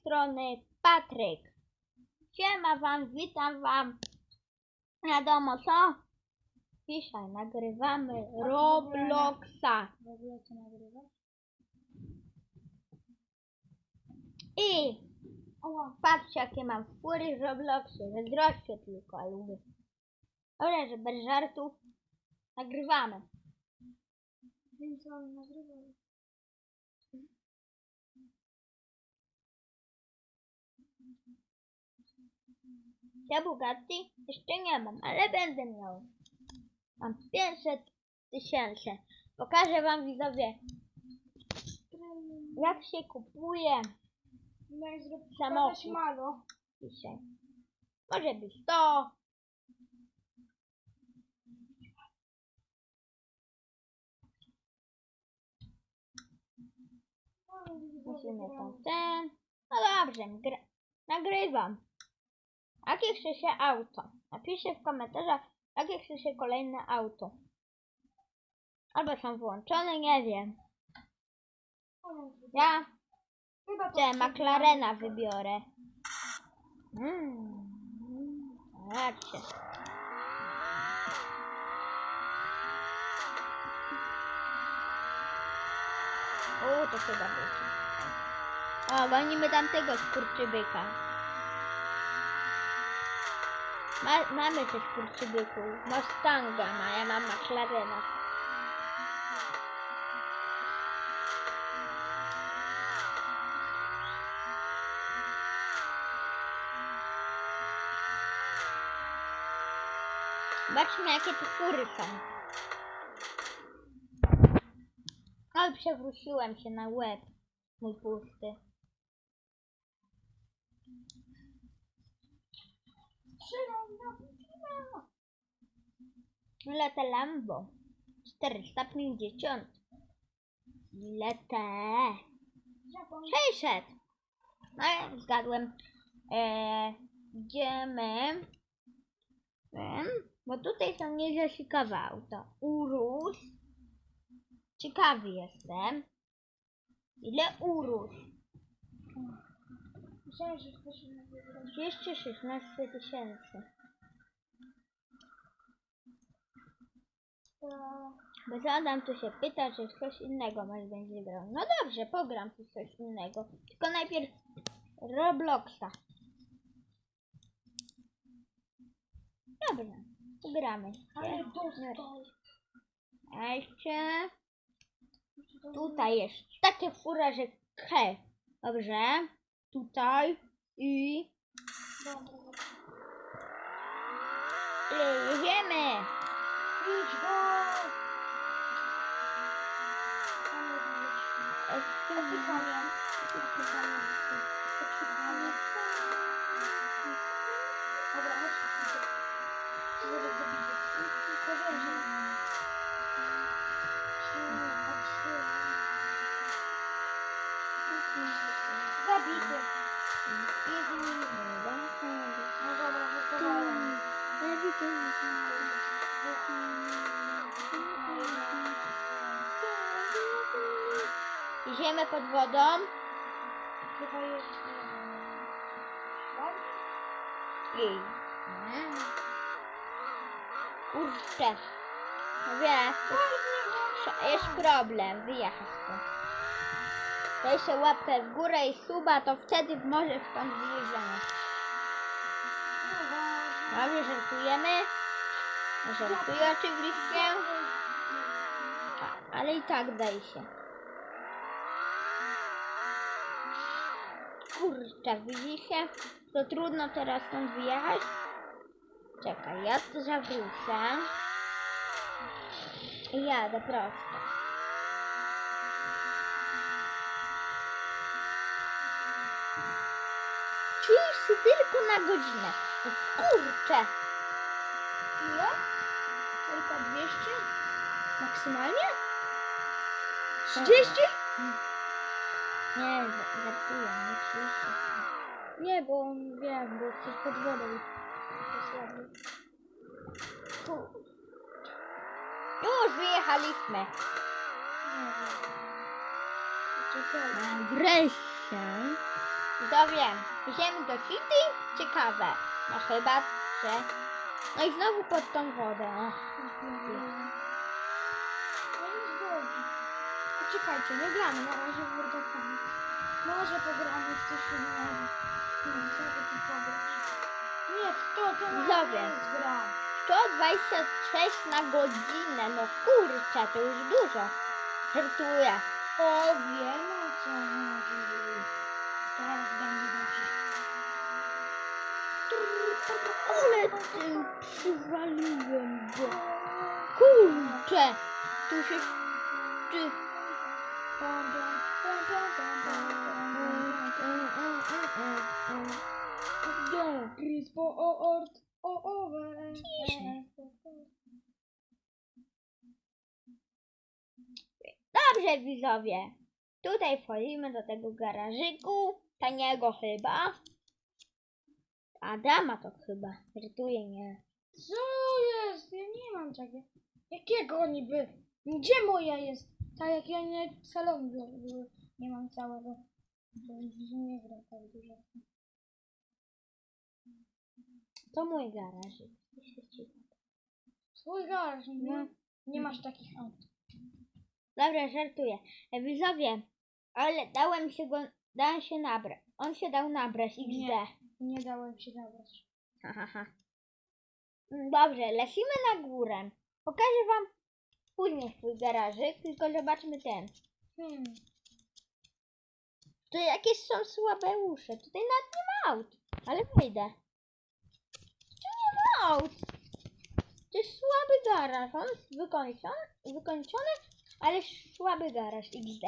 strony Patryk. Siema wam, witam wam. Wiadomo co? Dzisiaj nagrywamy Robloxa. I patrzcie jakie mam fury w Robloxie. Zazdroszczę tylko, ale lubię. Dobra, że bez żartów. Nagrywamy. Wiem co on Ja Bugatti jeszcze nie mam, ale będę miał. Mam 500 tysięcy. Pokażę wam widzowie, jak się kupuje Samochód. dzisiaj. Może być to. Musimy tam ten. No dobrze, gr- nagrywam. Jakie chce się auto? Napiszcie w komentarzach, jakie chce się kolejne auto. Albo są włączone, nie wiem. Ja te McLarena wybiorę. Mm. Zobaczcie. O, to chyba będzie. O, gonimy tamtego skurczybyka. Ma, mamy też skurczybyków. Mustanga ma, ja mam McLarena. Zobaczmy jakie tu fury są. Ale przewróciłem się na łeb. Mój pusty. Ile te Lambo? 450. Ile te? 600. No ja zgadłem. Eee, idziemy. Wiem, bo tutaj są nieźle ciekawe auta. Urus. Ciekawy jestem. Ile urus? Że ktoś wybrał. 216 tysięcy. To... Bo Adam tu się pyta, czy w coś innego masz będzie grał. No dobrze, pogram tu coś innego. Tylko najpierw Robloxa. Dobrze, gramy. Ale dostał. A jeszcze tutaj jest takie fura, że he. Dobrze. Tutaj i i. Odpychanie. Dobra, chodź. Zaraz zrobicie? Powiedziałem, że... Trzy, a trzy. Zabity. Jest mi... No dobra, wychowałem. Idziemy pod wodą. Chyba jest... I... Kurczę. Wiesz, jest problem. Wyjechać stąd. Daj się łapkę w górę i suba, to wtedy może stąd wyjeżdżamy. Dobrze, żartujemy. Żartuję oczywiście. Ale i tak daj się. Kurczę, widzicie? To trudno teraz stąd wyjechać. Czekaj, ja tu zawrócę. I jadę prosto. Czujesz się tylko na godzinę. No kurczę. Ile? Tylko 200? Maksymalnie? 30? Nie, za- żartuję, nie 30. Nie, bo on wie, bo coś pod wodą. Już wyjechaliśmy. Wiem. Wreszcie. Widzowie, idziemy do City? Ciekawe. No chyba, że... No i znowu pod tą wodę. no. No jest dobrze. Poczekajcie, nie gramy na razie w World of Tanks. Może pogramy w coś innego. Nie wiem, co by tu pograć. Nie, w to, to na jest gra. 126 na godzinę. No kurczę, to już dużo. Żartuję. O, wiem o co chodzi. Teraz będzie dobrze. Ale tym przywaliłem go. Kurczę. Tu się... Ty... Yo, Chris po o owe. Dobrze widzowie, tutaj wchodzimy do tego garażyku, taniego chyba. Adama to chyba, rytuje mnie. Co jest? Ja nie mam takiego. Jakiego niby? Gdzie moja jest? Tak jak ja nie były. Nie mam całego. Nie gra tak dużo. To mój garażyk. Swój garaż, nie? No. Nie masz takich aut. Dobra, żartuję. Widzowie, ale dałem się go, dałem się nabrać. On się dał nabrać XD. Nie. Nie dałem się nabrać. Ha, ha, ha. Dobrze, lecimy na górę. Pokażę wam później swój garażyk, tylko zobaczmy ten. Hmm. Tu jakieś są słabe uszy. Tutaj nawet nie ma aut. Ale wejdę. Tu nie ma aut. To jest słaby garaż. On jest wykończony, wykończony ale słaby garaż XD.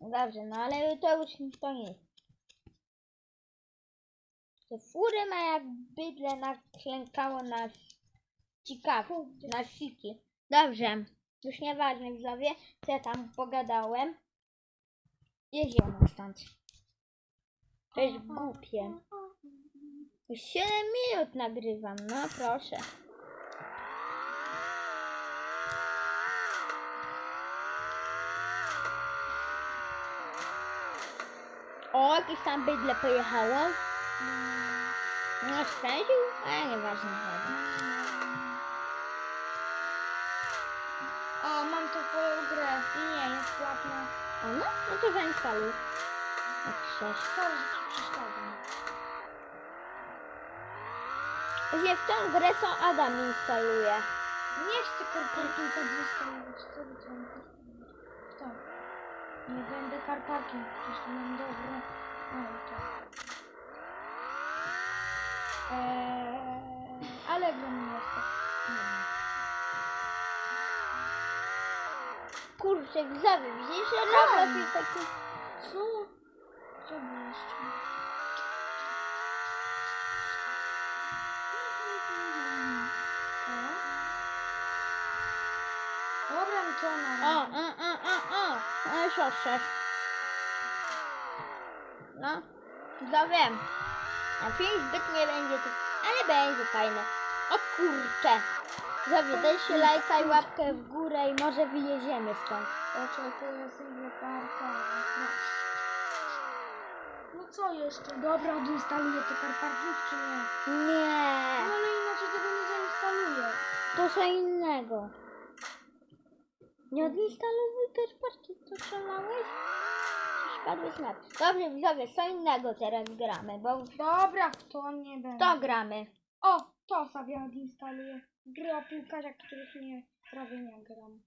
Dobrze, no ale to już to nie jest. To fury ma jak bydle naklękało na ciekawe, na siki. Dobrze, już nieważne widzowie, co ja tam pogadałem. Jedziemy stąd. To jest głupie. Już 7 minut nagrywam, no proszę. O, jakieś tam bydle pojechało. No, spędził? A, nieważne. dobra. A, mam tu twoją grę. Nie, jest płatna. O, no, no to zainstaluj. Jak chcesz. Sorry, że ci przeszkadzam. W tą grę są Adam instaluje. Nie chcę karparkinka zostawić. Co by to To. Nie będę karparking, przecież mam dobre auto. Eee, ale dla mnie jest to. Nie. Kurczę, widzowie, widzisz, że Roblox jest taki... Co? Co jeszcze? Dobra, no to na O, o, o, o, o. No już odszedł. No, widzowie. A film zbyt nie będzie tu, ale będzie fajne. O kurczę. Widzowie, dajcie lajka i łapkę w górę i może wyjedziemy stąd. Oczekuję sobie parka. No co jeszcze? Dobra, odinstaluję te karparking czy nie? Nie, No ale inaczej tego nie zainstaluję. to co innego. Nie odinstalowuj też parki, co szalałeś? Coś padłeś na... Dobrze, widzowie, co innego teraz gramy, bo w Dobra, w to nie będę. to gramy. O, to sobie odinstaluję. Gry o piłkarzach, których nie, prawie nie gram.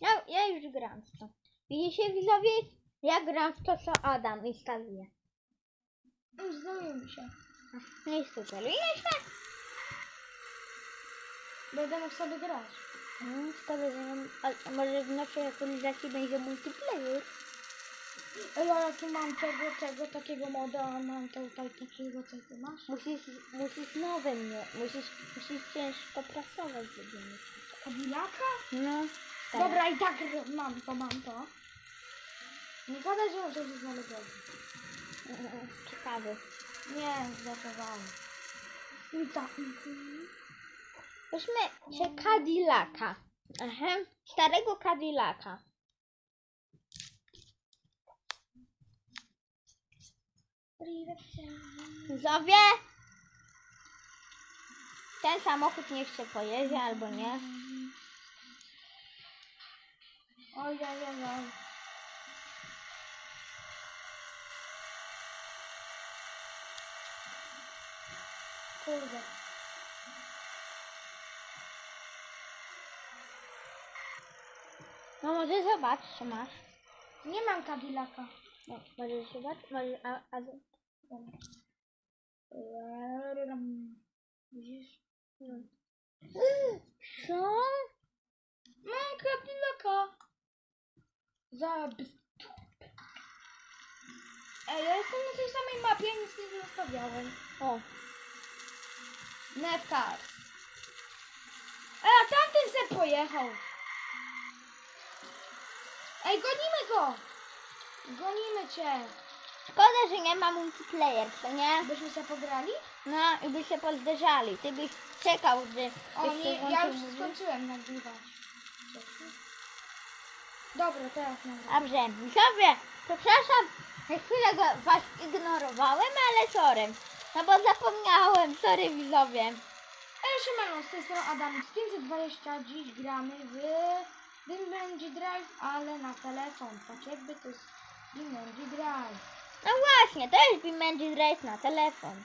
Ja, ja już gram w to. Widzicie widzowie? Ja gram w to, co Adam instaluje. Zdaje mi się. No i super. Widzieliśmy? Będę mógł sobie grać. Mm, To będzie, a, a może w naszej aktualizacji będzie multiplayer? Ale tu mam tego, tego, takiego moda, a mam tutaj takiego, co ty masz? Musisz, musisz nowe mnie, musisz, musisz ciężko pracować, żeby mieć. Kadilaka? No. tak. Dobra, i tak mam to, mam to. Nie gadaj, że to jest znalezione. Mm, Ciekawy. Nie, zgotowałem. I tak. Weźmy się Cadillaca. Aha, starego Cadillaca. Widzowie! Ten samochód niech się pojedzie albo nie. Oj, oj, oj. Kurde. No może zobacz, czy masz. Nie mam Cadillaca. No, może zobacz, może, a, a, Widzisz? Co? Mam Cadillaca. Za... Ej, ja jestem na tej samej mapie, nic nie zostawiałem. O, Nevcar. Ej, a tamten se pojechał. Ej, gonimy go! Gonimy cię. Szkoda, że nie ma multiplayer, co nie? Byśmy se pograli? No i by się pozderzali. Ty byś czekał, że O byś nie, ja włączył już skończyłem nagrywać. Dobra, teraz nagrywam. Dobrze, widzowie, przepraszam, na chwilę go, was ignorowałem, ale sorry. No bo zapomniałem, sorry widzowie. Ej, siemano, z tej strony Adam z 520. Dziś gramy w Dimbenji Drive, ale na telefon. Tak jakby to jest Dimbenji Drive. No właśnie, to jest Bimenji Race na telefon.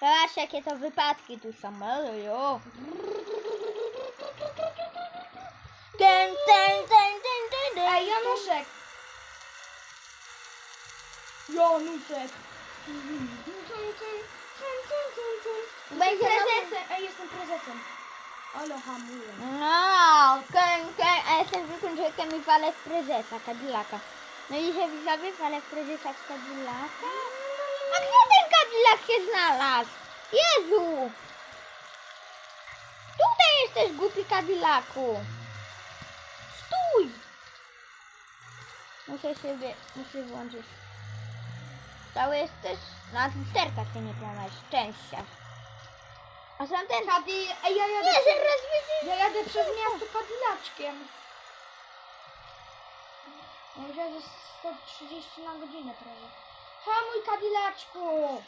Zobacz jakie to wypadki tu są. Ojojo. Ten, ten, ten, ten, ten, ten. Ej, Januszek! Januszek! Będzie prezesem! Ej, jestem prezesem! Ale hamuję. No, ken, ken, a jestem wykończykiem i walę w prezesa Cadillaca. No i widzowie walę w prezesa z Cadillaca? A gdzie ten Cadillac się znalazł? Jezu! Tutaj jesteś głupi Cadillacu. Stój! Muszę sobie, muszę włączyć. Cały jesteś, na lusterkach się nie miałeś szczęścia. A sam ten... Kadi... Ej, ja jadę, Nie, że ja jadę przez miasto Ja jadę 130 na godzinę prawie. Hamuj Kadilaczku!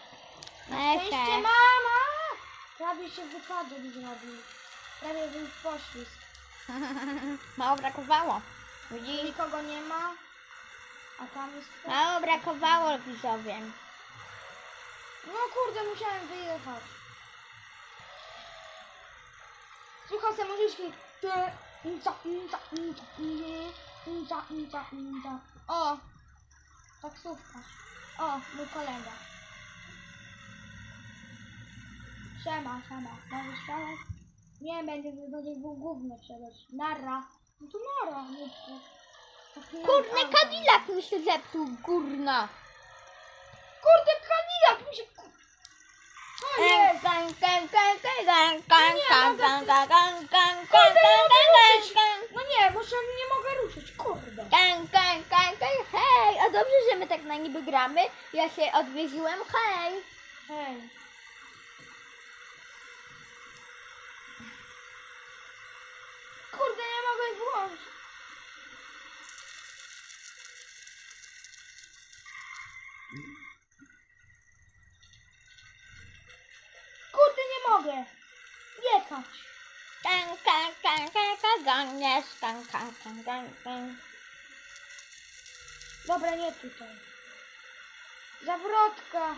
Szczęście Okej. mama! Prawie się wypadek zrobił. Prawie był poślizg. Mało brakowało. Widzisz? Nikogo nie ma. A tam jest... kto? Mało brakowało widzowie. No kurde, musiałem wyjechać. Słuchaj, se możesz. Te- inca, inca, inca, nie, inca, inca, inca. O! Taksówka. O, mój kolega. Siema, siema. Możesz strzelać? Nie, będę będzie był główny strzelać. Nara. No to nara. Taki Kurde, auto. Cadillac mi się zepsuł, kurna. Kurde, Cadillac mi się... ku- Kan, Nie, Kurde, kan, nie mogę ruszyć. No kurde. hej, a dobrze, że my tak na niby gramy. Ja się odwiedziłem, hej. Hej. Kurde, nie mogę włączyć. Kurde, nie mogę. Jechać. Kan, kan, kan, kan, jest, kan. Dobra, nie tutaj. Zawrotka.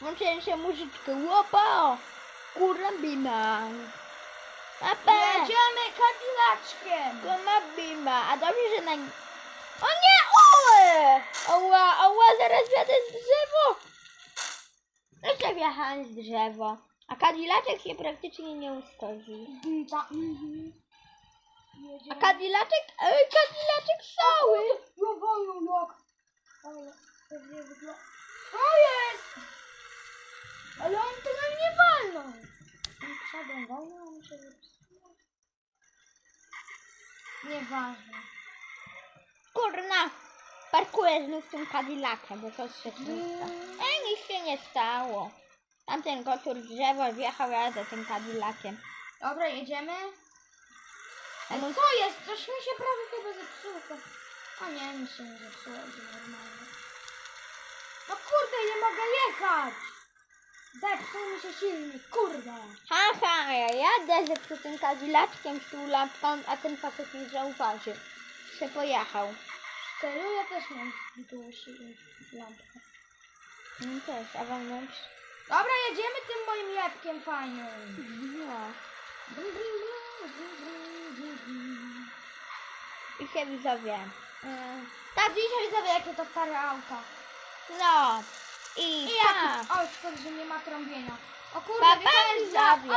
Włączyłem się muzyczkę, łopo. Kurambina. Apa. Jedziemy Cadillaczkiem. Kurambina. A dobrze, że na... O nie, ołe. Oła, oła, zaraz wjadę z drzewo. Jeszcze wjechałem z drzewo. A Cadillaczek się praktycznie nie uszkodził. Za- mhm. A Jedziemy. Cadillaczek, ej, Cadillaczek cały. Ja wolno jak. Ale pewnie wygląda. O jest! Ale on to na mnie walnął. Przodem walnął, a się wypsuło. Nieważne. Kurna. Parkuję znów tym Cadillacem, bo to się pusta. Ej, nic się nie stało. Tamten kocur drzewo wjechał, ja za tym Cadillaciem. Dobra, jedziemy. A Ej, mój- co jest? Coś mi się prawie chyba zepsuło. A nie, mi się nie zepsuło, idzie normalnie. No kurde, nie mogę jechać! Zepsuł mi się silnik, kurde! Haha, ja jadę ze przy kadzilaczkiem z tą lampką, a ten facet nie zauważy. Se pojechał. Serio, ja też mam tu lampkę. No też, a wewnątrz? Dobra, jedziemy tym moim lepkiem fajnym. I się widzowie. Mm. Tak, dzisiaj widzowie, jakie to stare auta. No. I, I pa. jaki... O, szkoda, że nie ma trąbienia. O kurde, Pa, pa, widzowie.